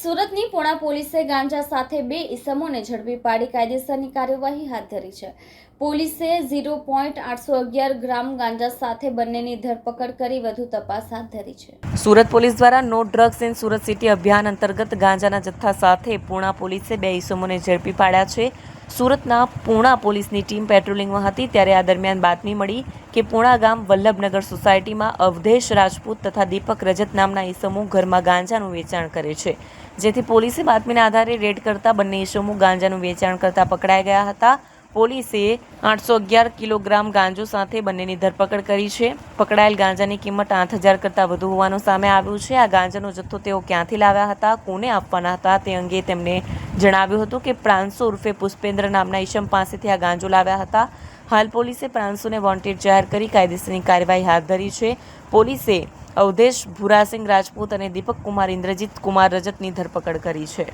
સુરતની પુણા પોલીસે ગાંજા સાથે બે ઇસમોને ઝડપી પાડી કાયદેસરની કાર્યવાહી હાથ ધરી છે. પોલીસે ઝીરો પોઈન્ટ આઠસો અગિયાર ગ્રામ ગાંજા સાથે બંનેની ધરપકડ કરી વધુ તપાસ હાથ ધરી છે. સુરત પોલીસ દ્વારા no drugs in Surat city અભિયાન અંતર્ગત ગાંજાના જથ્થા સાથે પૂણા પોલીસે બે ઈસમોને ઝડપી પાડ્યા છે. સુરતના પૂણા પોલીસની ટીમ પેટ્રોલિંગમાં હતી ત્યારે આ દરમિયાન બાતમી મળી કે પૂણા ગામ વલ્લભનગર સોસાયટીમાં અવધેશ રાજપૂત તથા દીપક રજત નામના ઈસમો ઘરમાં ગાંજાનું વેચાણ કરે છે. જેથી પોલીસે બાતમીના આધારે રેડ કરતા બંને ઈસમો ગાંજાનું વેચાણ કરતા પકડાઈ ગયા હતા. પોલીસે આઠસો અગિયાર કિલોગ્રામ ગાંજો સાથે બંનેની ધરપકડ કરી છે. પકડાયેલ ગાંજાની કિંમત આઠ હજાર કરતાં વધુ હોવાનું સામે આવ્યું છે. આ ગાંજાનો જથ્થો તેઓ ક્યાંથી લાવ્યા હતા, કોને આપવાના હતા તે અંગે તેમણે જણાવ્યું હતું કે પ્રાંસો ઉર્ફે પુષ્પેન્દ્ર નામના ઈશમ પાસેથી આ ગાંજો લાવ્યા હતા. હાલ પોલીસે પ્રાંસોને વોન્ટેડ જાહેર કરી કાયદેસરની કાર્યવાહી હાથ ધરી છે. પોલીસે અવધેશ ભુરાસિંગ રાજપૂત અને દીપક કુમાર ઇન્દ્રજીત કુમાર રજતની ધરપકડ કરી છે.